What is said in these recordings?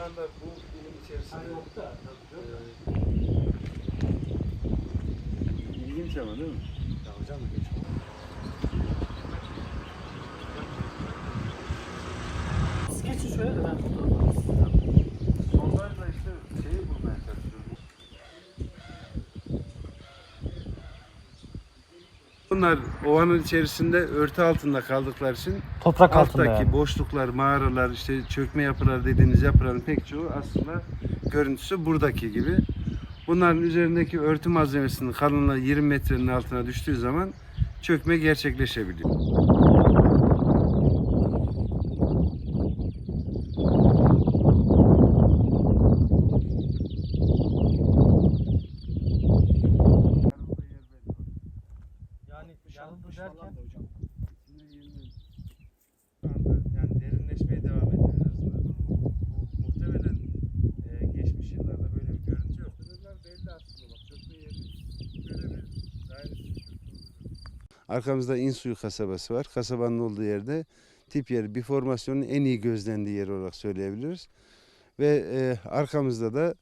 şu anda bu bilim içerisinde e, ilginç ama değil mi? Ya hocam geç. Geçin şöyle de ben fotoğrafı Bunlar ovanın içerisinde örtü altında kaldıkları için Toprak altında alttaki yani. boşluklar, mağaralar, işte çökme yapılar dediğimiz yapıların pek çoğu aslında görüntüsü buradaki gibi. Bunların üzerindeki örtü malzemesinin kalınlığı 20 metrenin altına düştüğü zaman çökme gerçekleşebiliyor. Yani yandı derken hocam. Şu anda yani derinleşmeye devam ediyor en azından. Bu muhtemelen e, geçmiş yıllarda böyle bir görüntü yok. Bunlar belli aslında bak çökme yeri böyle bir dairesi Arkamızda İnsuyu kasabası var. Kasabanın olduğu yerde tip yeri bir formasyonun en iyi gözlendiği yer olarak söyleyebiliriz. Ve e, arkamızda da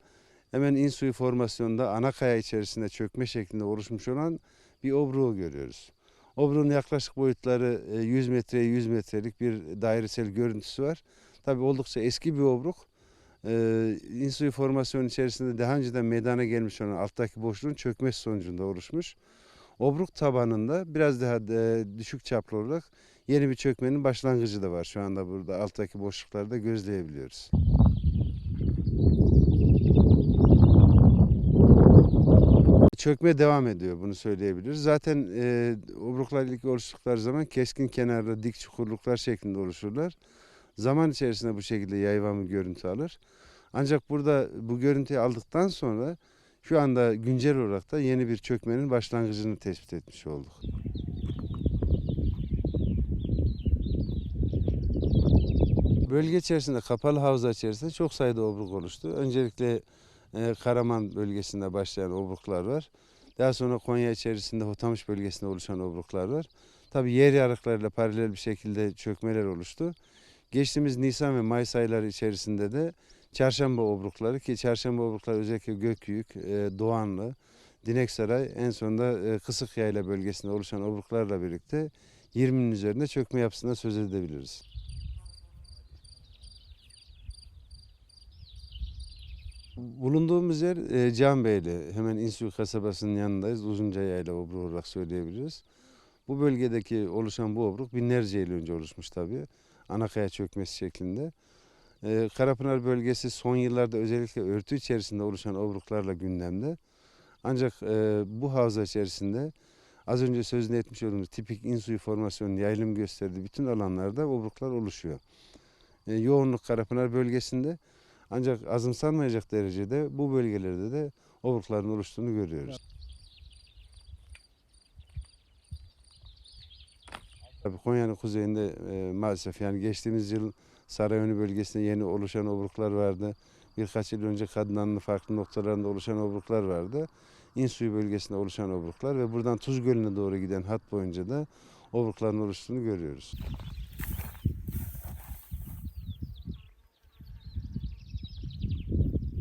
hemen İnsuyu formasyonunda ana kaya içerisinde çökme şeklinde oluşmuş olan bir obruğu görüyoruz. Obruğun yaklaşık boyutları e, 100 metreye 100 metrelik bir dairesel görüntüsü var. Tabi oldukça eski bir obruk. Ee, İnsuyu formasyon içerisinde daha önceden meydana gelmiş olan alttaki boşluğun çökmesi sonucunda oluşmuş. Obruk tabanında biraz daha e, düşük çaplı olarak yeni bir çökmenin başlangıcı da var. Şu anda burada alttaki boşlukları da gözleyebiliyoruz. Çökme devam ediyor bunu söyleyebiliriz. Zaten e, obruklar ilk oluştukları zaman keskin kenarlı dik çukurluklar şeklinde oluşurlar. Zaman içerisinde bu şekilde yayvan bir görüntü alır. Ancak burada bu görüntüyü aldıktan sonra şu anda güncel olarak da yeni bir çökmenin başlangıcını tespit etmiş olduk. Bölge içerisinde kapalı havza içerisinde çok sayıda obruk oluştu. Öncelikle e, Karaman bölgesinde başlayan obruklar var. Daha sonra Konya içerisinde Hotamış bölgesinde oluşan obruklar var. Tabi yer yarıklarıyla paralel bir şekilde çökmeler oluştu. Geçtiğimiz Nisan ve Mayıs ayları içerisinde de çarşamba obrukları ki çarşamba obrukları özellikle Gökyük, e, Doğanlı, Dineksaray en sonunda e, Kısık Yayla bölgesinde oluşan obruklarla birlikte 20'nin üzerinde çökme yapısına söz edebiliriz. Bulunduğumuz yer e, Canbeyli. Hemen İnsuyu kasabasının yanındayız. Uzunca yayla obruğu olarak söyleyebiliriz. Bu bölgedeki oluşan bu obruk binlerce yıl önce oluşmuş tabii. Anakaya çökmesi şeklinde. E, Karapınar bölgesi son yıllarda özellikle örtü içerisinde oluşan obruklarla gündemde. Ancak e, bu havza içerisinde az önce sözünü etmiş olduğumuz tipik insuyu formasyonun yaylım gösterdiği bütün alanlarda obruklar oluşuyor. E, yoğunluk Karapınar bölgesinde ancak azımsanmayacak derecede bu bölgelerde de obrukların oluştuğunu görüyoruz. Tabii Konya'nın kuzeyinde e, maalesef yani geçtiğimiz yıl Sarayönü bölgesinde yeni oluşan obruklar vardı. Birkaç yıl önce Kadınanlı farklı noktalarında oluşan obruklar vardı. İnsuyu bölgesinde oluşan obruklar ve buradan Tuz Gölü'ne doğru giden hat boyunca da obrukların oluştuğunu görüyoruz.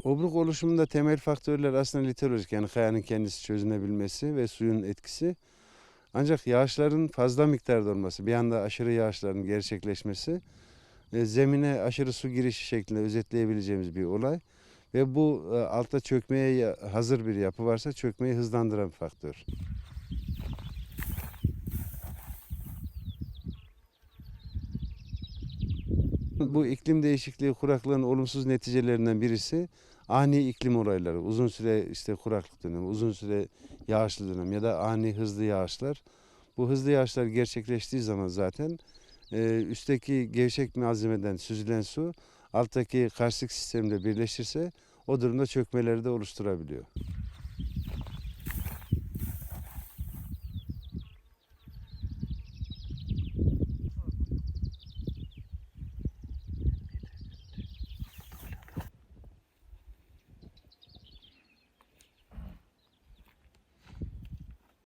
Obruk oluşumunda temel faktörler aslında literolojik yani kayanın kendisi çözünebilmesi ve suyun etkisi. Ancak yağışların fazla miktarda olması, bir anda aşırı yağışların gerçekleşmesi e, zemine aşırı su girişi şeklinde özetleyebileceğimiz bir olay. Ve bu e, altta çökmeye hazır bir yapı varsa çökmeyi hızlandıran bir faktör. Bu iklim değişikliği kuraklığın olumsuz neticelerinden birisi ani iklim olayları. Uzun süre işte kuraklık dönemi, uzun süre yağışlı dönem ya da ani hızlı yağışlar. Bu hızlı yağışlar gerçekleştiği zaman zaten e, üstteki gevşek malzemeden süzülen su alttaki karstik sistemle birleşirse o durumda çökmeleri de oluşturabiliyor.